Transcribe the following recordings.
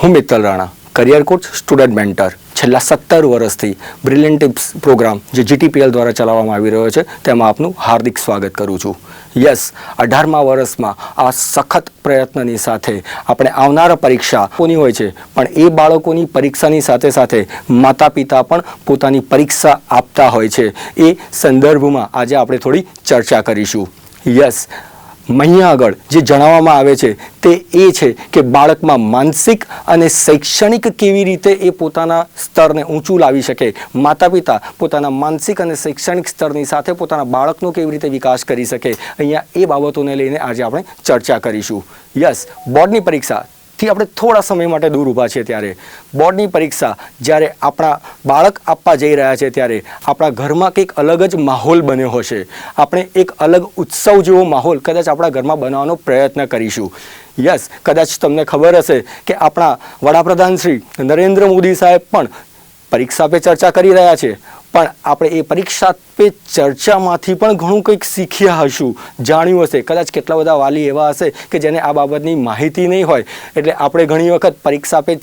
હું Mittal Rana career coach student mentor છેલ્લા સત્તર વર્ષથી બ્રિલિયન્ટ ટિપ્સ પ્રોગ્રામ જે જીટીપીએલ દ્વારા ચલાવવામાં આવી રહ્યો છે, તેમાં આપનું હાર્દિક સ્વાગત કરું છું. યસ અઢારમા વર્ષમાં આ સખત પ્રયત્નની સાથે આપણે આવનારા પરીક્ષા કોની હોય છે, પણ એ બાળકોની પરીક્ષાની સાથે સાથે માતા પિતા પણ પોતાની પરીક્ષા આપતા હોય છે. એ સંદર્ભમાં આજે આપણે થોડી ચર્ચા કરીશું. યસ અહીંયા આગળ જે જણાવવામાં આવે છે તે એ છે કે બાળકમાં માનસિક અને શૈક્ષણિક કેવી રીતે એ પોતાના સ્તરને ઊંચું લાવી શકે. માતા પિતા પોતાના માનસિક અને શૈક્ષણિક સ્તરની સાથે પોતાના બાળકનો કેવી રીતે વિકાસ કરી શકે. અહીંયા એ બાબતોને લઈને આજે આપણે ચર્ચા કરીશું. યસ, બોર્ડની પરીક્ષા થી આપણે થોડા સમય માટે દૂર ઊભા છીએ ત્યારે. બોર્ડની પરીક્ષા જ્યારે આપણા બાળક આપવા જઈ રહ્યા છે ત્યારે આપણા ઘરમાં કંઈક અલગ જ માહોલ બન્યો હશે. આપણે એક અલગ ઉત્સવ જેવો માહોલ કદાચ આપણા ઘરમાં બનાવવાનો પ્રયત્ન કરીશું. યસ, કદાચ તમને ખબર હશે કે આપણા વડાપ્રધાન શ્રી નરેન્દ્ર મોદી સાહેબ પણ પરીક્ષા પે ચર્ચા કરી રહ્યા છે. પણ આપણે એ પરીક્ષા પે ચર્ચામાંથી પણ ઘણું કંઈક શીખ્યા હશું. જાણ્યું હશે. કદાચ કેટલા બધા વાલી એવા હશે કે જેને આ બાબતની માહિતી નહીં હોય. એટલે આપણે ઘણી વખત પરીક્ષા પે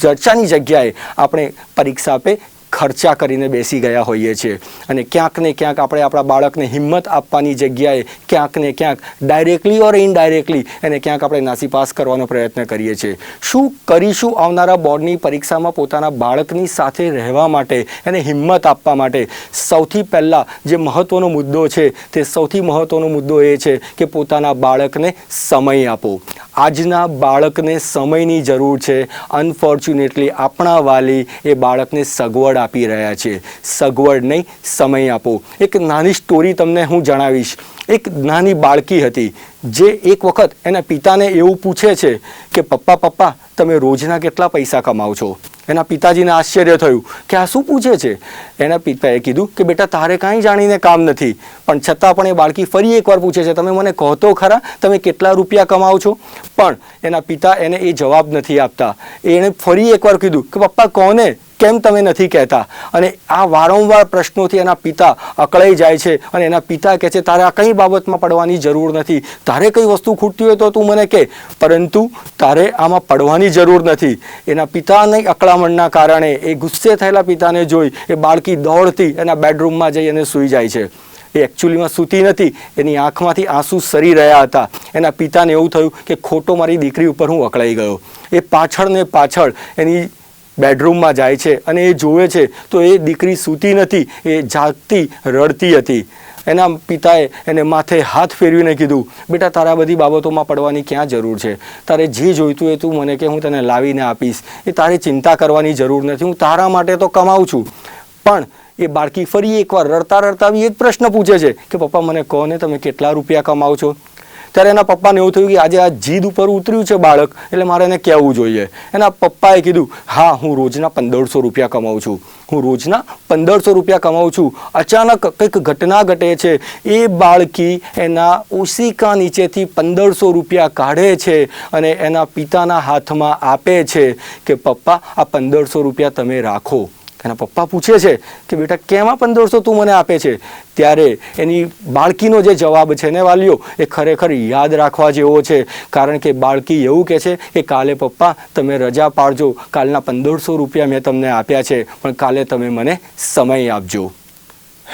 ચર્ચાની જગ્યાએ આપણે પરીક્ષા પે ખર્ચા કરીને બેસી ગયા હોઈએ છીએ. અને ક્યાંક ને ક્યાંક આપણે આપણા બાળકને હિંમત આપવાની જગ્યાએ ક્યાંક ને ક્યાંક ડાયરેક્ટલી ઓર ઇનડાયરેક્ટલી એને ક્યાંક આપણે નાસીપાસ કરવાનો પ્રયત્ન કરીએ છીએ. શું કરીશું આવનારા બોર્ડની પરીક્ષામાં પોતાના બાળકની સાથે રહેવા માટે એને હિંમત આપવા માટે? સૌથી પહેલાં જે મહત્ત્વનો મુદ્દો છે તે સૌથી મહત્ત્વનો મુદ્દો એ છે કે પોતાના બાળકને સમય આપો. આજના બાળકને સમયની જરૂર છે. અનફોર્ચ્યુનેટલી આપણા વાલી એ બાળકને સગવડ આપી રહ્યા છે. સગવડ નહીં, સમય આપો. એક નાની સ્ટોરી તમને હું જણાવીશ. એક નાની બાળકી હતી જે એક વખત એના પિતાને એવું પૂછે છે કે, પપ્પા પપ્પા, તમે રોજના કેટલા પૈસા કમાઓ છો? એના પિતાજીને આશ્ચર્ય થયું કે, આ શું પૂછે છે? એના પિતાએ કીધું કે, બેટા, તારે કાંઈ જાણીને કામ નથી. પણ છતાં પણ એ બાળકી ફરી એકવાર પૂછે છે, તમે મને કહો તો ખરા, તમે કેટલા રૂપિયા કમાઓ છો? પણ એના પિતા એને એ જવાબ નથી આપતા. એણે ફરી એકવાર કીધું કે, પપ્પા, કોને? કેમ તમે નથી કહેતા? અને આ વારંવાર પ્રશ્નોથી એના પિતા અકળાઈ જાય છે અને એના પિતા કહે છે, તારે આ કઈ બાબતમાં પડવાની જરૂર નથી? તારે કઈ વસ્તુ ખૂટતી હોય તો તું મને કહે. પરંતુ તારે આમાં પડવાની જરૂર નથી. એના પિતાની અકળામણના કારણે એ ગુસ્સે થયેલા પિતાને જોઈ એ બાળકી દોડતી એના બેડરૂમમાં જઈ અને સૂઈ જાય છે. એ એકચ્યુઅલીમાં સૂતી નથી, એની આંખમાંથી આંસુ સરી રહ્યા હતા. એના પિતાને એવું થયું કે ખોટો મારી દીકરી ઉપર હું અકળાઈ ગયો. એ પાછળ ને પાછળ એની બેડરૂમમાં જાય છે અને એ જોવે છે, તો એ દીકરી સૂતી નથી, એ જાગતી, રડતી હતી. એના પિતાએ એને માથે હાથ ફેરવીને કીધું, બેટા, તારા બધી બાબતોમાં પડવાની ક્યાં જરૂર છે? તારે જે જોઈતું એ તું મને કે, હું તને લાવીને આપીશ. એ તારે ચિંતા કરવાની જરૂર નથી, હું તારા માટે તો કમાઉં છું. પણ એ બાળકી ફરી એકવાર રડતા રડતા બી એક પ્રશ્ન પૂછે છે કે, પપ્પા, મને કહો ને તમે કેટલા રૂપિયા કમાઓ છો? ત્યારે એના પપ્પાને એવું થયું કે આજે આ જીદ ઉપર ઉતર્યું છે બાળક, એટલે મારે એને કહેવું જોઈએ. એના પપ્પાએ કીધું, હા, હું રોજના પંદરસો રૂપિયા કમાઉં છું. હું રોજના પંદરસો રૂપિયા કમાઉં છું. અચાનક કંઈક ઘટના ઘટે છે. એ બાળકી એના ઓશિકા નીચેથી પંદરસો રૂપિયા કાઢે છે અને એના પિતાના હાથમાં આપે છે કે, પપ્પા, આ પંદરસો રૂપિયા તમે રાખો. એના પપ્પા પૂછે છે કે બેટા, કેમાં પંદરસો તું મને આપે છે? ત્યારે એની બાળકીનો જે જવાબ છે ને વાલીઓ, એ ખરેખર યાદ રાખવા જેવો છે. કારણ કે બાળકી એવું કહે છે કે, કાલે પપ્પા, તમે રજા પાડજો. કાલના પંદરસો રૂપિયા મેં તમને આપ્યા છે, પણ કાલે તમે મને સમય આપજો.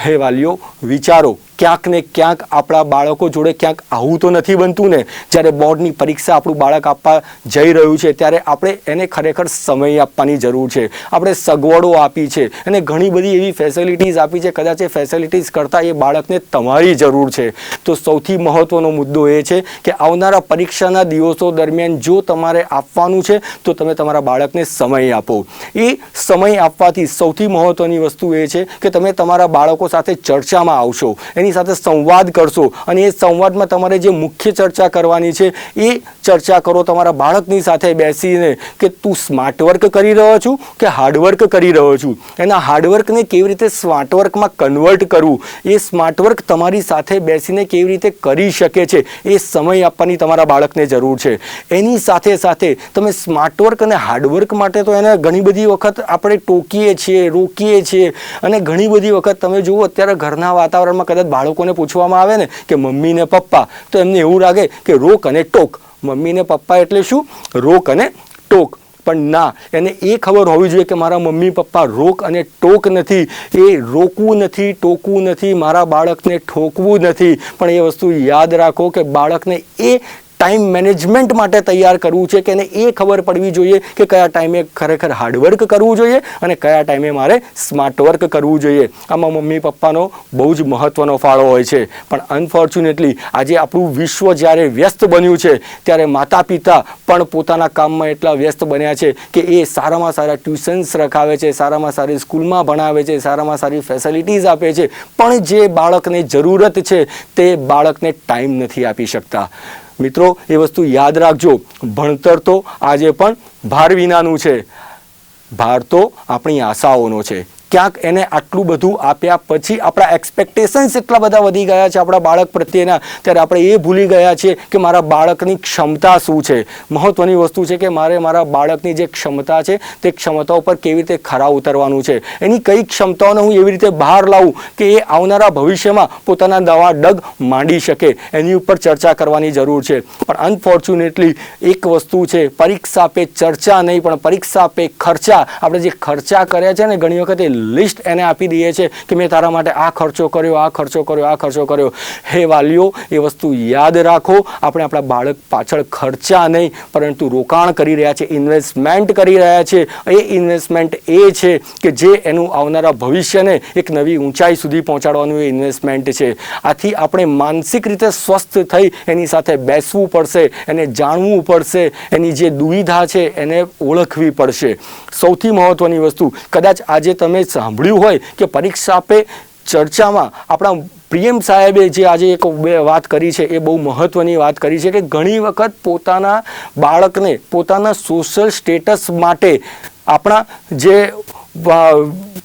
હે વાલીઓ, વિચારો. ક્યાંક ને ક્યાંક આપણા બાળકો જોડે ક્યાંક આવું તો નથી બનતું ને? જ્યારે બોર્ડની પરીક્ષા આપણું બાળક આપવા જઈ રહ્યું છે, ત્યારે આપણે એને ખરેખર સમય આપવાની જરૂર છે. આપણે સગવડો આપી છે અને ઘણી બધી એવી ફેસિલિટીઝ આપી છે, કદાચ એ ફેસિલિટીઝ કરતાં એ બાળકને તમારી જરૂર છે. તો સૌથી મહત્ત્વનો મુદ્દો એ છે કે આવનારા પરીક્ષાના દિવસો દરમિયાન જો તમારે આપવાનું છે, તો તમે તમારા બાળકને સમય આપો. એ સમય આપવાથી સૌથી મહત્ત્વની વસ્તુ એ છે કે તમે તમારા બાળકો સાથે ચર્ચામાં આવશો. એની સાથે સંવાદ કરશો. અને એ સંવાદમાં તમારે જે મુખ્ય ચર્ચા કરવાની છે, એ ચર્ચા કરો તમારા બાળકની સાથે બેસીને કે તું સ્માર્ટ વર્ક કરી રહ્યો છું કે હાર્ડવર્ક કરી રહ્યો છું? એના હાર્ડવર્કને કેવી રીતે સ્માર્ટ વર્કમાં કન્વર્ટ કરવું? એ સ્માર્ટ વર્ક તમારી સાથે બેસીને કેવી રીતે કરી શકે છે? એ સમય આપવાની તમારા બાળકને જરૂર છે. એની સાથે સાથે તમે સ્માર્ટ વર્ક અને હાર્ડવર્ક માટે તો એને ઘણી બધી વખત આપણે ટોકીએ છીએ, રોકીએ છીએ. અને ઘણી બધી વખત તમે જુઓ, અત્યારે ઘરના વાતાવરણમાં કદાચ બાળકોને પૂછવામાં આવે ને કે મમ્મી ને પપ્પા, તો એમને એવું લાગે કે રોક અને ટોક. મમ્મી ને પપ્પા એટલે શું? રોક અને ટોક. પણ ના, એને એ ખબર હોવી જોઈએ કે મારા મમ્મી પપ્પા રોક અને ટોક નથી. એ રોકવું નથી, ટોકવું નથી, મારા બાળકને ઠોકવું નથી. પણ એ વસ્તુ યાદ રાખો કે બાળકને એ ટાઈમ મેનેજમેન્ટ માટે તૈયાર કરવું છે કે એને એ ખબર પડવી જોઈએ કે કયા ટાઈમે ખરેખર હાર્ડવર્ક કરવું જોઈએ અને કયા ટાઈમે મારે સ્માર્ટ વર્ક કરવું જોઈએ. આમાં મમ્મી પપ્પાનો બહુ જ મહત્ત્વનો ફાળો હોય છે. પણ અનફોર્ચ્યુનેટલી આજે આપણું વિશ્વ જ્યારે વ્યસ્ત બન્યું છે, ત્યારે માતા પિતા પણ પોતાના કામમાં એટલા વ્યસ્ત બન્યા છે કે એ સારામાં સારા ટ્યુશન્સ રખાવે છે, સારામાં સારી સ્કૂલમાં ભણાવે છે, સારામાં સારી ફેસિલિટીઝ આપે છે. પણ જે બાળકને જરૂરત છે, તે બાળકને ટાઈમ નથી આપી શકતા. મિત્રો, એ વસ્તુ યાદ રાખજો. ભણતર તો આજે પણ ભાર વિનાનું છે. ભાર તો આપણી આશાઓનો છે. ક્યાંક એને આટલું બધું આપ્યા પછી આપણા એક્સપેક્ટેશન્સ એટલા બધા વધી ગયા છે, આપણા બાળક પ્રત્યેના. ત્યારે આપણે એ ભૂલી ગયા છીએ કે મારા બાળકની ક્ષમતા શું છે. મહત્ત્વની વસ્તુ છે કે મારે મારા બાળકની જે ક્ષમતા છે, તે ક્ષમતા ઉપર કેવી રીતે ખરા ઉતરવાનું છે. એની કઈ ક્ષમતાઓને હું એવી રીતે બહાર લાવું કે એ આવનારા ભવિષ્યમાં પોતાના દવા ડગ માંડી શકે. એની ઉપર ચર્ચા કરવાની જરૂર છે. પણ અનફોર્ચ્યુનેટલી એક વસ્તુ છે, પરીક્ષા પે ચર્ચા નહીં, પણ પરીક્ષા પે ખર્ચા. આપણે જે ખર્ચા કર્યા છે ને, ઘણી વખત લિસ્ટ એને આપી દઈએ છીએ કે મેં તારા માટે આ ખર્ચો કર્યો, આ ખર્ચો કર્યો, આ ખર્ચો કર્યો. હે વાલીઓ, એ વસ્તુ યાદ રાખો. આપણે આપણા બાળક પાછળ ખર્ચા નહીં, પરંતુ રોકાણ કરી રહ્યા છે ઇન્વેસ્ટમેન્ટ કરી રહ્યા છે. એ ઇન્વેસ્ટમેન્ટ એ છે કે જે એનું આવનારા ભવિષ્યને એક નવી ઊંચાઈ સુધી પહોંચાડવાનું એ ઇન્વેસ્ટમેન્ટ છે. આથી આપણે માનસિક રીતે સ્વસ્થ થઈ એની સાથે બેસવું પડશે, એને જાણવું પડશે, એની જે દુવિધા છે એને ઓળખવી પડશે. સૌથી મહત્ત્વની વસ્તુ, કદાચ આજે તમે સાંભળ્યું હોય કે પરીક્ષા પે ચર્ચામાં આપણા પ્રિયમ સાહેબે જે આજે એક બે વાત કરી છે, એ બહુ મહત્ત્વની વાત કરી છે કે ઘણી વખત પોતાના બાળકને પોતાના સોશિયલ સ્ટેટસ માટે આપણા જે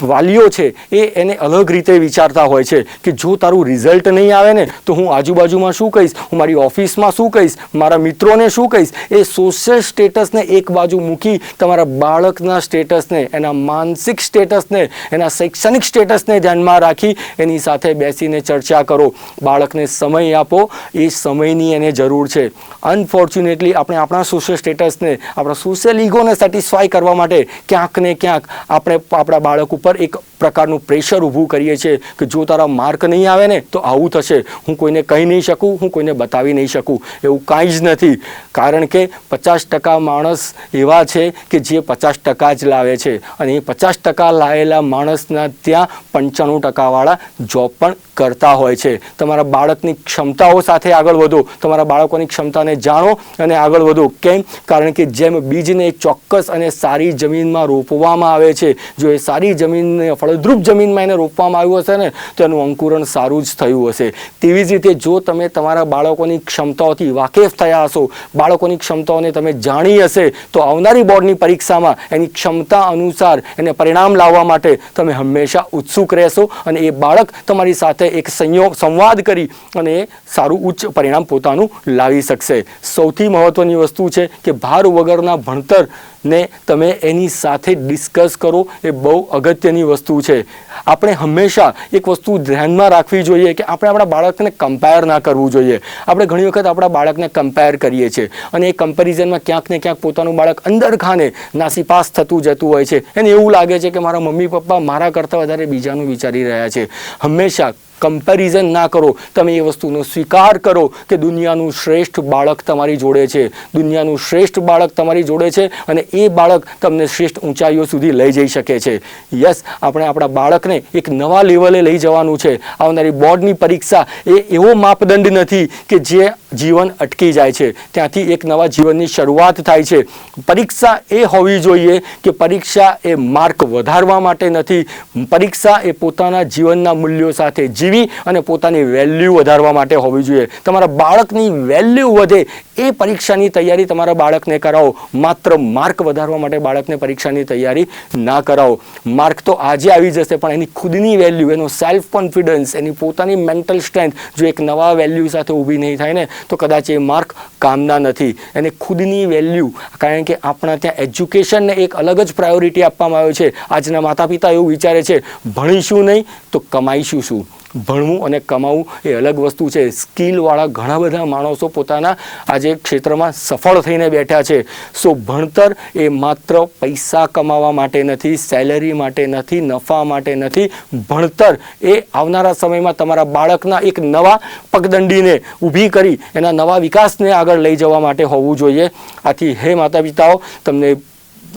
વાલીઓ છે, એ એને અલગ રીતે વિચારતા હોય છે કે જો તારું રિઝલ્ટ નહીં આવે ને, તો હું આજુબાજુમાં શું કહીશ? હું મારી ઓફિસમાં શું કહીશ? મારા મિત્રોને શું કહીશ? એ સોશિયલ સ્ટેટસને એક બાજુ મૂકી તમારા બાળકના સ્ટેટસને એના માનસિક સ્ટેટસને એના શૈક્ષણિક સ્ટેટસને ધ્યાનમાં રાખી એની સાથે બેસીને ચર્ચા કરો. બાળકને સમય આપો. એ સમયની એને જરૂર છે. અનફોર્ચ્યુનેટલી આપણે આપણા સોશિયલ સ્ટેટસને આપણા સોશિયલ ઈગોને સેટિસ્ફાય કરવા માટે ક્યાંક ને ક્યાંક આપણે આપણા બાળક ઉપર એક પ્રકારનું પ્રેશર ઊભું કરીએ છીએ કે જો તારા માર્ક નહીં આવે ને, તો આવું થશે. હું કોઈને કહી નહીં શકું, હું કોઈને બતાવી નહીં શકું. એવું કાંઈ જ નથી. કારણ કે પચાસ ટકા માણસ એવા છે કે જે પચાસ ટકા જ લાવે છે. અને એ પચાસ ટકા લાવેલા માણસના ત્યાં પંચાણું ટકાવાળા જોબ પણ કરતા હોય છે. તમારા બાળકની ક્ષમતાઓ સાથે આગળ વધો. તમારા બાળકોની ક્ષમતાને જાણો અને આગળ વધો. કેમ? કારણ કે જેમ બીજને ચોક્કસ અને સારી જમીનમાં રોપવામાં આવે છે જો એ સારી જમીનને ફળદ્રુપ જમીનમાં એને રોપવામાં આવ્યું હશે ને, તો એનું અંકુરણ સારું જ થયું હશે. તેવી જ રીતે જો તમે તમારા બાળકોની ક્ષમતાઓથી વાકેફ થયા હશો, બાળકોની ક્ષમતાઓને તમે જાણી હશે, તો આવનારી બોર્ડની પરીક્ષામાં એની ક્ષમતા અનુસાર એને પરિણામ લાવવા માટે તમે હંમેશા ઉત્સુક રહેશો અને એ બાળક તમારી સાથે એક સંયોગ સંવાદ કરી અને સારું ઉચ્ચ પરિણામ પોતાનું લાવી શકશે. સૌથી મહત્ત્વની વસ્તુ છે કે ભાર વગરના ભણતર ને તમે એની સાથે ડિસ્કસ કરો, એ બહુ અગત્યની વસ્તુ છે. આપણે હંમેશા એક વસ્તુ ધ્યાનમાં રાખવી જોઈએ કે આપણે આપણા બાળકને કમ્પેર ના કરવું જોઈએ. આપણે ઘણી વખત આપણા બાળકને કમ્પેર કરીએ છીએ અને એ કમ્પેરિઝનમાં ક્યાંક ને ક્યાંક પોતાનું બાળક અંદર ખાને નાસીપાસ થતું જતું હોય છે. એને એવું લાગે છે કે મારા મમ્મી પપ્પા મારા કરતાં વધારે બીજાનું વિચારી રહ્યા છે. હંમેશા કમ્પેરિઝન ના કરો. તમે એ વસ્તુનો સ્વીકાર કરો કે દુનિયાનું શ્રેષ્ઠ બાળક તમારી જોડે છે. દુનિયાનું શ્રેષ્ઠ બાળક તમારી જોડે છે અને એ બાળક તમને શ્રેષ્ઠ ઊંચાઈઓ સુધી લઈ જઈ શકે છે. યસ આપણે આપણા બાળકને એક નવા લેવલે લઈ જવાનું છે. આવનારી બોર્ડની પરીક્ષા એ એવો માપદંડ નથી કે જે જીવન અટકી જાય છે. ત્યાંથી એક નવા જીવનની શરૂઆત થાય છે. પરીક્ષા એ હોવી જોઈએ કે પરીક્ષા એ માર્ક વધારવા માટે નથી. પરીક્ષા એ પોતાના જીવનના મૂલ્યો સાથે જીવી અને પોતાની વેલ્યુ વધારવા માટે હોવી જોઈએ. તમારા બાળકની વેલ્યુ વધે એ પરીક્ષાની તૈયારી તમારા બાળકને કરાવો. માત્ર માર્ક વધારવા માટે બાળકને પરીક્ષાની તૈયારી ના કરાવો. માર્ક તો આજે આવી જશે, પણ એની ખુદની વેલ્યુ, એનો સેલ્ફ કોન્ફિડન્સ એની પોતાની મેન્ટલ સ્ટ્રેન્થ જો એક નવા વેલ્યુ સાથે ઊભી નહીં થાય ને તો કદાચ એ માર્ક કામના નથી. એને ખુદની વેલ્યુ, કારણ કે આપણા ત્યાં એજ્યુકેશનને એક અલગ જ પ્રાયોરિટી આપવામાં આવ્યો છે. આજના માતા પિતા એવું વિચારે છે, ભણીશું નહીં તો કમાઈશું શું? ભણવું અને કમાવું એ અલગ વસ્તુ છે. સ્કિલવાળા ઘણા બધા માણસો પોતાના આજે ક્ષેત્રમાં સફળ થઈને બેઠા છે. સો ભણતર એ માત્ર પૈસા કમાવા માટે નથી, સેલેરી માટે નથી, નફા માટે નથી. ભણતર એ આવનારા સમયમાં તમારા બાળકના એક નવા પગદંડીને ઊભી કરી એના નવા વિકાસને આગળ લઈ જવા માટે હોવું જોઈએ. આથી હે માતા પિતાઓ તમને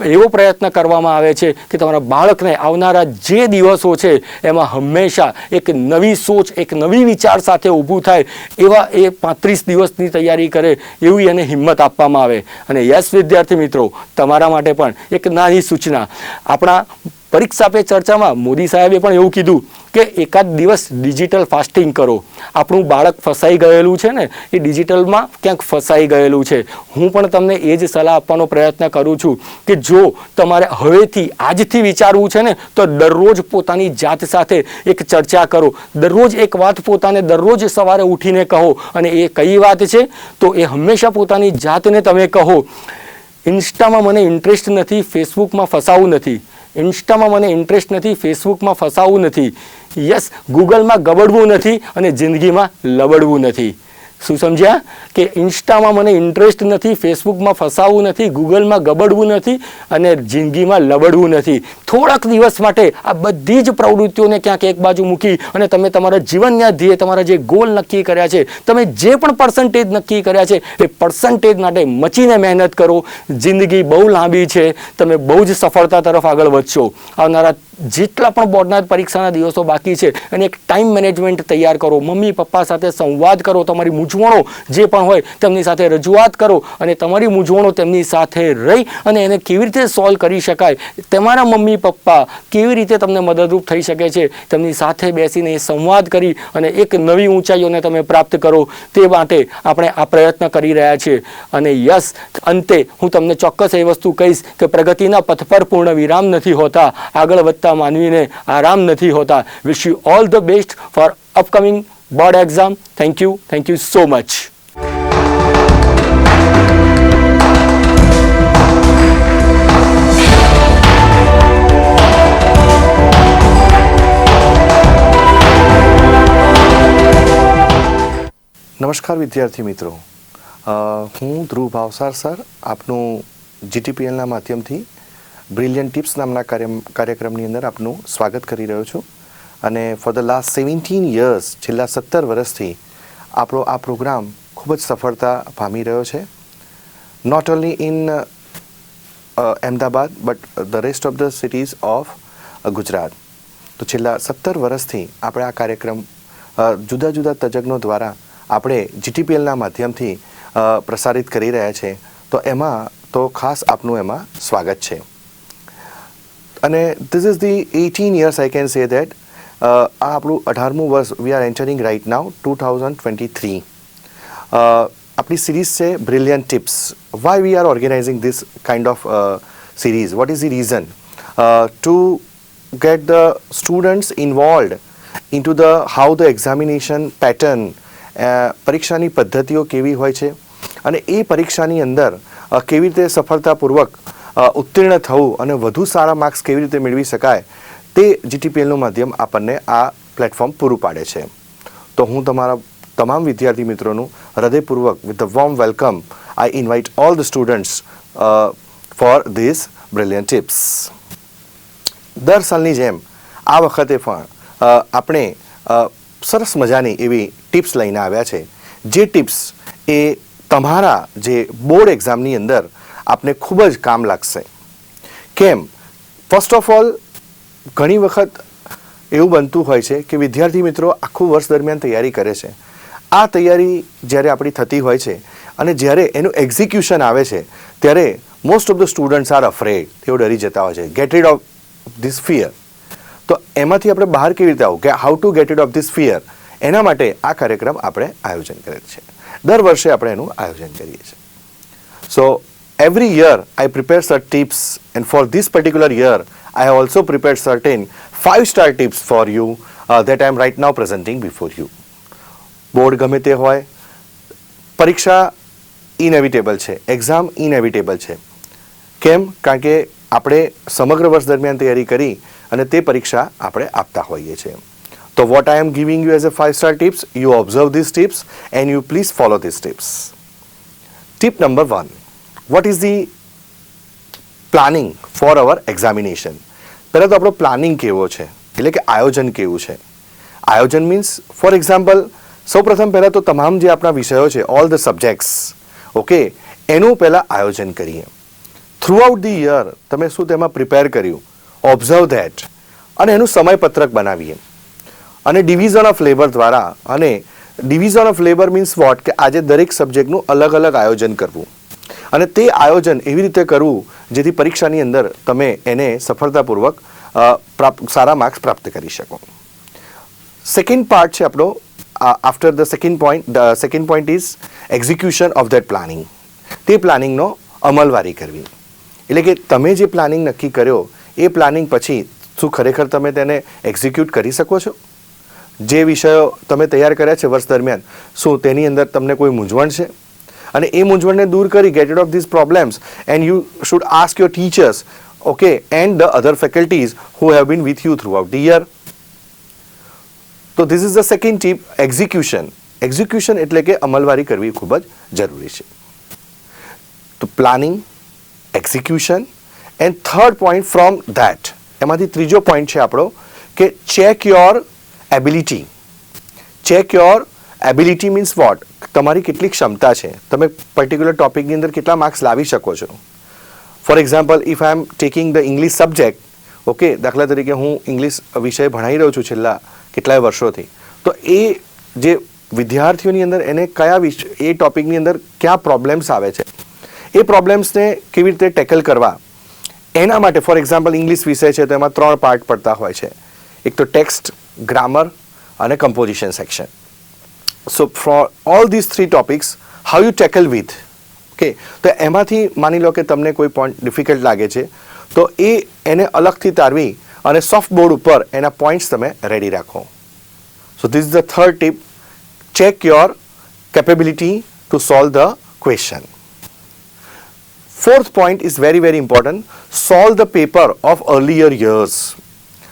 એવો પ્રયત્ન કરવામાં આવે છે કે તમારા બાળકને આવનારા જે દિવસો છે, એમાં હંમેશા એક નવી સોચ, એક નવી વિચાર સાથે ઊભું થાય એવા એ પાંત્રીસ દિવસની તૈયારી કરે એવી એને હિંમત આપવામાં આવે. અને યસ વિદ્યાર્થી મિત્રો, તમારા માટે પણ એક નાની સૂચના. આપણા પરીક્ષા પે ચર્ચામાં મોદી સાહેબે પણ એવું કીધું કે એકાદ દિવસ ડિજિટલ ફાસ્ટિંગ કરો. આપણું બાળક ફસાઈ ગયેલું છે ને, એ ડિજિટલમાં ક્યાંક ફસાઈ ગયેલું છે. હું પણ તમને એ જ સલાહ આપવાનો પ્રયત્ન કરું છું કે જો તમારે હવેથી આજથી વિચારવું છે ને, તો દરરોજ પોતાની જાત સાથે એક ચર્ચા કરો. દરરોજ એક વાત પોતાને દરરોજ સવારે ઉઠીને કહો. અને એ કઈ વાત છે? તો એ હંમેશા પોતાની જાતને તમે કહો. ઇન્સ્ટામાં મને ઇન્ટરેસ્ટ નથી, ફેસબુકમાં ફસાવું નથી. ઇન્સ્ટામાં મને ઇન્ટરેસ્ટ નથી ફેસબુકમાં ફસાવું નથી. યસ ગૂગલમાં ગબડવું નથી અને જિંદગીમાં લબડવું નથી. શું સમજ્યા? કે ઇન્સ્ટામાં મને ઇન્ટરેસ્ટ નથી ફેસબુકમાં ફસાવવું નથી ગૂગલમાં ગબડવું નથી અને જિંદગીમાં લબડવું નથી. થોડાક દિવસ માટે આ બધી જ પ્રવૃત્તિઓને ક્યાંક એક બાજુ મૂકી અને તમે તમારા જીવનના ધ્યેય તમારા જે ગોલ નક્કી કર્યા છે, તમે જે પણ પર્સન્ટેજ નક્કી કર્યા છે, એ પર્સન્ટેજ માટે મચીને મહેનત કરો. જિંદગી બહુ લાંબી છે, તમે બહુ જ સફળતા તરફ આગળ વધશો. આવનારા જેટલા પણ બોર્ડના પરીક્ષાના દિવસો બાકી છે, અને એક ટાઈમ મેનેજમેન્ટ તૈયાર કરો. મમ્મી, પપ્પા સાથે સંવાદ કરો, તમારી મૂંઝવણો જે પણ હોય તેમની સાથે રજૂઆત કરો, અને તમારી મૂંઝવણો તેમની સાથે રહી અને એને કેવી રીતે સોલ્વ કરી શકાય, તમારા મમ્મી, પપ્પા કેવી રીતે તમને મદદરૂપ થઈ શકે છે, તેમની સાથે બેસીને સંવાદ કરી અને એક નવી ઊંચાઈઓને તમે પ્રાપ્ત કરો. તે માટે આપણે આ પ્રયત્ન કરી રહ્યા છીએ. અને યસ, અંતે હું તમને ચોક્કસ એ વસ્તુ કહીશ કે પ્રગતિના પથ પર પૂર્ણ વિરામ નથી હોતા. આગળ વધતા માનવીને આરામ નથી હોતા. Wish you all the best for upcoming board exam thank you thank you so much નમસ્કાર વિદ્યાર્થી મિત્રો. હું ધ્રુવ ભાવસાર સર, આપનું જીટીપીએલના માધ્યમથી બ્રિલિયન્ટ ટિપ્સ નામના કાર્ય કાર્યક્રમની અંદર આપનું સ્વાગત કરી રહ્યો છું. અને for the last seventeen years છેલ્લા સત્તર વર્ષથી આપણો આ પ્રોગ્રામ ખૂબ જ સફળતા પામી રહ્યો છે. Not only in Ahmedabad but the rest of the cities of Gujarat. તો છેલ્લા સત્તર વર્ષથી આપણે આ કાર્યક્રમ જુદા જુદા તજજ્ઞો દ્વારા આપણે જીટીપીએલના માધ્યમથી પ્રસારિત કરી રહ્યા છે. તો એમાં તો ખાસ આપનું એમાં સ્વાગત છે. અને this is the eighteen years I can say that આ આપણું અઢારમું વર્ષ we are entering right now two thousand twenty three આપણી સિરીઝ છે brilliant tips why we are organising this kind of series what is the reason to get the students involved into the, how the examination pattern પરીક્ષાની પદ્ધતિઓ કેવી હોય છે અને એ પરીક્ષાની અંદર કેવી રીતે સફળતાપૂર્વક ઉત્તીર્ણ થવું અને વધુ સારા માર્ક્સ કેવી રીતે મેળવી શકાય તે જીટીપીએલનું માધ્યમ આપણને આ પ્લેટફોર્મ પૂરું પાડે છે. તો હું તમારા તમામ વિદ્યાર્થી મિત્રોનું હૃદયપૂર્વક with the warm welcome I invite all the students for this brilliant tips દર સાલની જેમ, આ વખતે પણ આપણે સરસ મજાની એવી ટિપ્સ લઈને આવ્યા છે. જે ટિપ્સ એ તમારા જે બોર્ડ એક્ઝામની અંદર આપને ખૂબ જ કામ લાગશે. કેમ? ફર્સ્ટ ઓફ ઓલ ઘણી વખત એવું બનતું હોય છે કે વિદ્યાર્થી મિત્રો આખું વર્ષ દરમિયાન તૈયારી કરે છે. આ તૈયારી જ્યારે આપણી થતી હોય છે અને જ્યારે એનું એક્ઝિક્યુશન આવે છે, ત્યારે most of the students are afraid તેઓ ડરી જતા હોય છે. Get rid of this fear તો એમાંથી આપણે બહાર કેવી રીતે આવું? કે how to get rid of this fear એના માટે આ કાર્યક્રમ આપણે આયોજન કરેલ છે. દર વર્ષે આપણે એનું આયોજન કરીએ છીએ. So every year I prepare certain tips, and for this particular year, I have also prepared certain five-star tips for you uh, that I am right now presenting before you. Board ગમે તે હોય પરીક્ષા inevitable છે exam ઇનએવિટેબલ છે. કેમ? કારણ કે આપણે સમગ્ર વર્ષ દરમિયાન તૈયારી કરી અને તે પરીક્ષા આપણે આપતા હોઈએ છીએ. તો what I am giving you as a five star tips you observe this tips and you please follow this tips tip number one what is the planning for our examination પહેલાં તો આપણો પ્લાનિંગ કેવો છે? એટલે કે આયોજન કેવું છે? આયોજન મીન્સ ફોર એક્ઝામ્પલ સૌપ્રથમ પહેલાં તો તમામ જે આપણા વિષયો છે ઓલ ધ સબ્જેક્ટ્સ ઓકે એનું પહેલાં આયોજન કરીએ. થ્રુ આઉટ ધી યર તમે શું તેમાં પ્રિપેર કર્યું? ઓબ્ઝર્વ ધેટ અને એનું સમયપત્રક બનાવીએ. અને ડિવિઝન ઓફ લેબર દ્વારા, અને division of labour means what કે આજે દરેક સબ્જેક્ટનું અલગ અલગ આયોજન કરવું. અને તે આયોજન એવી રીતે કરવું જેથી પરીક્ષાની અંદર તમે એને સફળતાપૂર્વક સારા માર્ક્સ પ્રાપ્ત કરી શકો. સેકન્ડ પાર્ટ છે આપણો after the second point the second point is execution of that planning તે પ્લાનિંગનો અમલવારી કરવી. એટલે કે તમે જે પ્લાનિંગ નક્કી કર્યો, એ પ્લાનિંગ પછી શું ખરેખર તમે તેને એક્ઝિક્યુટ કરી શકો છો? જે વિષયો તમે તૈયાર કર્યા છે વર્ષ દરમિયાન, શું તેની અંદર તમને કોઈ મૂંઝવણ છે? અને એ મૂંઝવણને દૂર કરી get it of this problems and you should ask your teachers okay and the other faculties who have been with you throughout the year તો this is the second tip execution execution એટલે કે અમલવારી કરવી ખૂબ જ જરૂરી છે. તો planning execution and third point from that એમાંથી ત્રીજો પોઈન્ટ છે આપણો, કે check your ability check your ability means what તમારી કેટલી ક્ષમતા છે? તમે પર્ટિક્યુલર ટોપિકની અંદર કેટલા માર્ક્સ લાવી શકો છો? For example if I am taking the English subject okay દાખલા તરીકે હું ઇંગ્લિશ વિષય ભણાવી રહ્યો છું છેલ્લા કેટલાય વર્ષોથી, તો એ જે વિદ્યાર્થીઓની અંદર એને કયા એ ટોપિકની અંદર ક્યાં પ્રોબ્લેમ્સ આવે છે? એ પ્રોબ્લેમ્સને કેવી રીતે ટેકલ કરવા? એના માટે ફોર એક્ઝામ્પલ ઇંગ્લિશ વિષય છે, તો એમાં ત્રણ પાર્ટ પડતા હોય છે. એક તો ટેક્સ્ટ ગ્રામર અને composition section so for all this three topics how you tackle with okay તો એમાંથી માની લો કે તમને કોઈ પોઈન્ટ ડિફિકલ્ટ લાગે છે તો એ એને અલગથી તારવી અને સોફ્ટ બોર્ડ ઉપર એના પોઈન્ટ્સ તમે રેડી રાખો so this the third tip check your capability to solve the question Fourth point is very very important. Solve the paper of earlier years.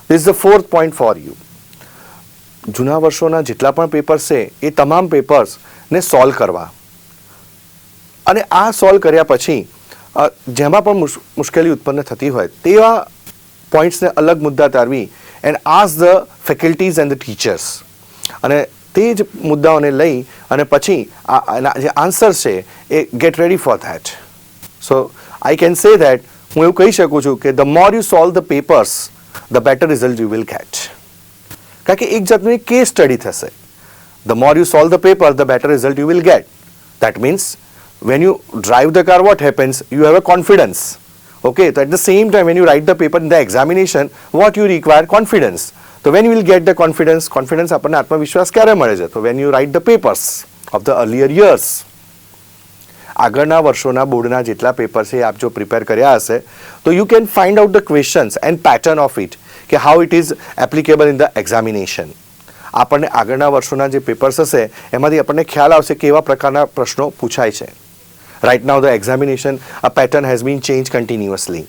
This is the fourth point for you. જૂના વર્ષોના જેટલા પણ papers છે, એ તમામ પેપર્સને solve કરવા. અને આ solve કર્યા પછી જેમાં પણ મુશ- મુશ્કેલી ઉત્પન્ન થતી હોય, તેવા પોઈન્ટ્સને અલગ મુદ્દા તારવી and ask the faculties and the teachers અને તે જ મુદ્દાઓને લઈ અને પછી આ જે આન્સર છે, એ get ready for that so I can say that હું એવું કહી શકું છું કે the more you solve the papers the better result you will get કારણ કે એક જાતનું એક કેસ સ્ટડી થશે the more you solve the paper the better result you will get that means when you drive the car what happens you have a confidence okay so at the same time when you write the paper in the examination what you require confidence so when you will get the confidence confidence આપણને આત્મવિશ્વાસ ક્યારે મળે છે તો when you write the papers of the earlier years આગળના વર્ષોના બોર્ડના જેટલા પેપર છે આપ જો પ્રિપેર કર્યા હશે તો you can find out the questions and pattern of it કે how it is applicable in the examination આપણને આગળના વર્ષોના જે પેપર્સ હશે એમાંથી આપણને ખ્યાલ આવશે કે એવા પ્રકારના પ્રશ્નો પૂછાય છે right now the examination a pattern has been changed continuously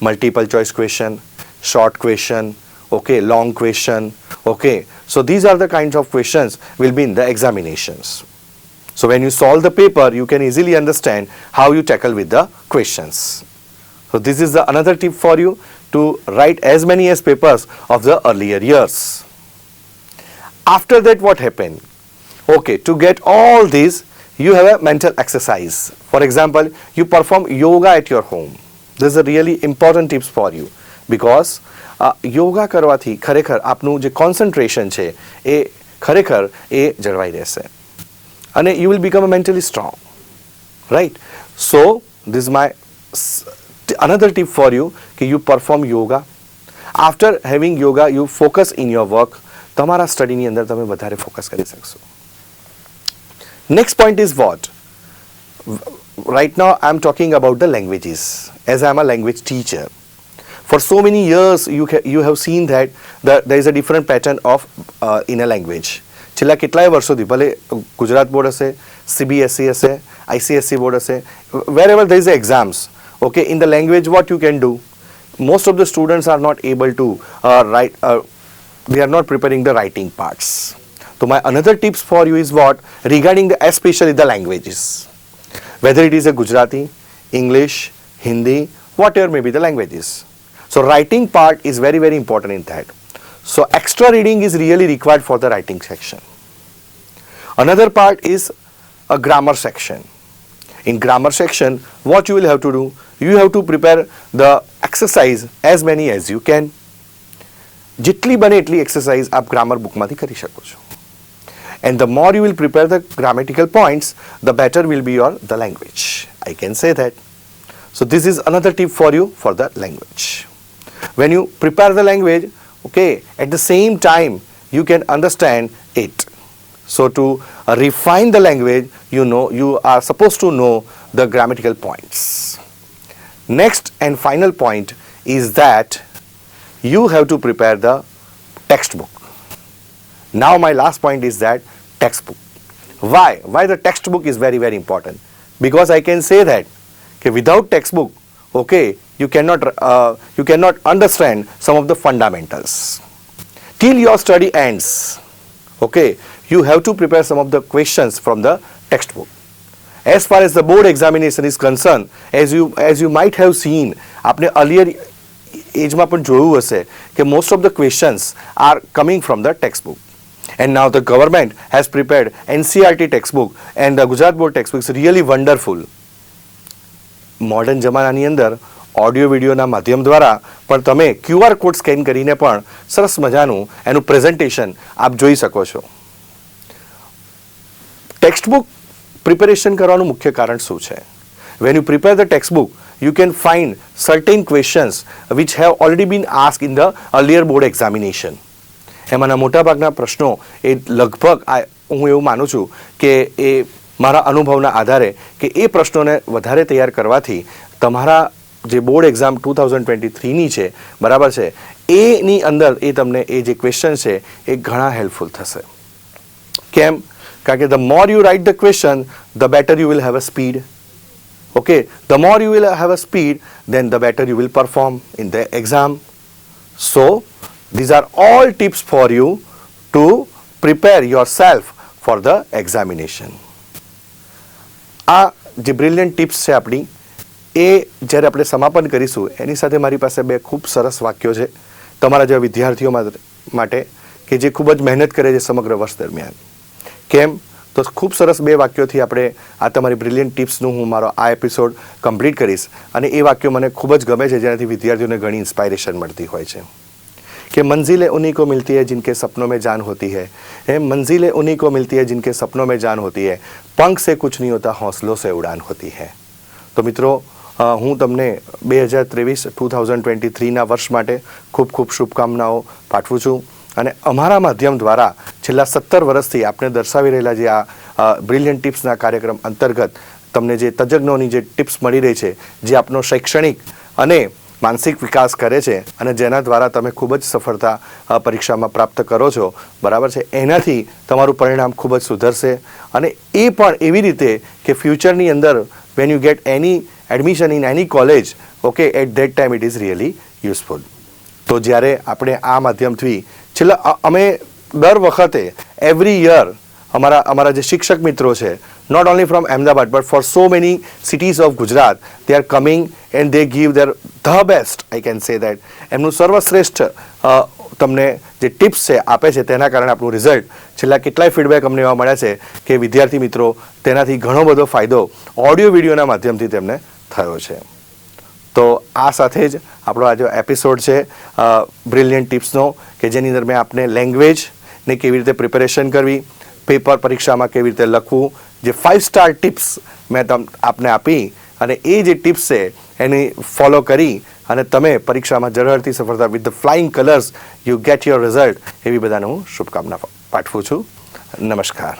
multiple choice question short question okay long question okay so these are the kinds of questions will be in the examinations so when you solve the paper you can easily understand how you tackle with the questions so this is the another tip for you to write as many as papers of the earlier years after that what happened okay to get all these you have a mental exercise for example you perform yoga at your home this is a really important tips for you because uh, yoga કરવાથી ખરેખર આપનું જે concentration છે એ ખરેખર એ જળવાઈ રહેશે અને you will become a mentally strong right so this is my s- t- another tip for you કે you perform yoga after having yoga you focus in your work તમારા સ્ટડીની અંદર તમે વધારે ફોકસ કરી શકશો point is what right now i'm talking about the languages as i'm a language teacher for so many years you, ca- you have seen that the, there is a different pattern of uh, in a language છેલ્લા કેટલાય વર્ષોથી ભલે Gujarat board હશે CBSE હશે ICSE board હશે wherever there is exams okay in the language what you can do most of the students are not able to uh, write uh, they are not preparing the writing parts. So my another tips for you is what? Regarding the especially the languages. Whether it is a gujarati english hindi whatever may be the languages. So writing part is very very important in that. So extra reading is really required for the writing section. Another part is a grammar section. In grammar section what you will have to do you have to prepare the exercise as many as you can. જેટલી બને એટલી exercise આપ grammar બુકમાંથી કરી શકો છો and the more you will prepare the grammatical points the better will be your the language I can say that so this is another tip for you for the language when you prepare the language okay at the same time you can understand it so to uh, refine the language you know you are supposed to know the grammatical points next and final point is that you have to prepare the textbook. Now my last point is that textbook. Why? Why the textbook is very very important? Because i can say that okay, without textbook okay you cannot uh, you cannot understand some of the fundamentals. Till your study ends okay you have to prepare some of the questions from the textbook as far as the board examination is concerned, as you as you might have seen આપણે earlier એજમાં પણ જોયું હશે કે most of the questions are coming from the text book and now the government has prepared NCERT text book and the Gujarat board text book is really wonderful modern જમાનાની અંદર audio વિડીયોના માધ્યમ દ્વારા પણ તમે ક્યુઆર કોડ સ્કેન કરીને પણ સરસ મજાનું એનું પ્રેઝન્ટેશન આપ જોઈ શકો છો. ટેક્સ્ટ બુક પ્રિપેરેશન કરવાનું મુખ્ય કારણ શું છે? When you prepare the text book you can find certain questions which have already been ask in the earlier board examination એમાંના મોટાભાગના પ્રશ્નો એ લગભગ આ હું એવું માનું છું કે એ મારા અનુભવના આધારે કે એ પ્રશ્નોને વધારે તૈયાર કરવાથી તમારા જે board exam two thousand twenty થ્રીની છે, બરાબર છે, એની અંદર એ તમને એ જે ક્વેશ્ચન છે એ ઘણા હેલ્પફુલ થશે. કેમ? કારણ કે the more you write the question the better you will have a speed okay the more you will have a speed then the better you will perform in the exam so these are all tips for you to prepare yourself for the examination આ જે brilliant tips છે આપણી એ જ્યારે આપણે સમાપન કરીશું એની સાથે મારી પાસે બે ખૂબ સરસ વાક્યો છે તમારા જેવા વિદ્યાર્થીઓ માટે કે જે ખૂબ જ મહેનત કરે છે સમગ્ર વર્ષ દરમિયાન કેમ તો ખૂબ સરસ બે વાક્યોથી આપણે આ તમારી બ્રિલિયન્ટ ટિપ્સનું હું મારો આ એપિસોડ કમ્પ્લીટ કરીશ અને એ વાક્યો મને ખૂબ જ ગમે છે જેનાથી વિદ્યાર્થીઓને ઘણી ઇન્સ્પાયરેશન મળતી હોય છે कि मंजिलें उन्हीं को मिलती है जिनके सपनों में जान होती है है मंजिलें उन्हीं को मिलती है जिनके सपनों में जान होती है पंख से कुछ नहीं होता हौसलों से उड़ान होती है તો મિત્રો અ, હું તમને બે હજાર ત્રેવીસ ટુ થાઉઝન્ડ ટ્વેન્ટી થ્રીના વર્ષ માટે ખૂબ ખૂબ શુભકામનાઓ પાઠવું છું અને અમારા માધ્યમ દ્વારા છેલ્લા સત્તર વર્ષથી આપણે દર્શાવી રહેલા જે આ બ્રિલિયન્ટ ટિપ્સના કાર્યક્રમ અંતર્ગત તમને જે તજજ્ઞોની જે ટિપ્સ મળી રહી છે, જે આપનો શૈક્ષણિક અને માનસિક વિકાસ કરે છે અને જેના દ્વારા તમે ખૂબ જ સફળતા પરીક્ષામાં પ્રાપ્ત કરો છો, બરાબર છે? એનાથી તમારું પરિણામ ખૂબ જ સુધરશે અને એ પણ એવી રીતે કે ફ્યુચરની અંદર when you get any admission in any college okay at that time it is really useful તો જ્યારે આપણે આ માધ્યમથી છેલ્લા અમે દર વખતે એવરી યર અમારા અમારા જે શિક્ષક મિત્રો છે not only from Ahmedabad but for so many cities of Gujarat they are coming and they give their the best I can say that એમનું સર્વશ્રેષ્ઠ તમને જે ટિપ્સ છે, આપે છે, તેના કારણે આપણું રિઝલ્ટ છેલ્લા કેટલાય ફીડબેક અમને એવા મળ્યા છે કે વિદ્યાર્થી મિત્રો, તેનાથી ઘણો બધો ફાયદો ઓડિયો વિડીયોના માધ્યમથી તેમને થયો છે. તો આ સાથે જ આપણો આજે એપિસોડ છે બ્રિલિયન્ટ ટિપ્સનો કે જેની અંદર મેં આપને લેંગ્વેજને કેવી રીતે પ્રિપેરેશન કરવી પેપર પરીક્ષામાં કેવી રીતે લખવું, જે ફાઇવ સ્ટાર ટિપ્સ મેં તમ, આપને આપી, અને એ જે ટિપ્સ છે, એની ફોલો કરી, અને તમે પરીક્ષામાં ઝળહળતી સફળતા with the flying colours you get your result એવી બધાને હું શુભકામના પાઠવું છું. નમસ્કાર.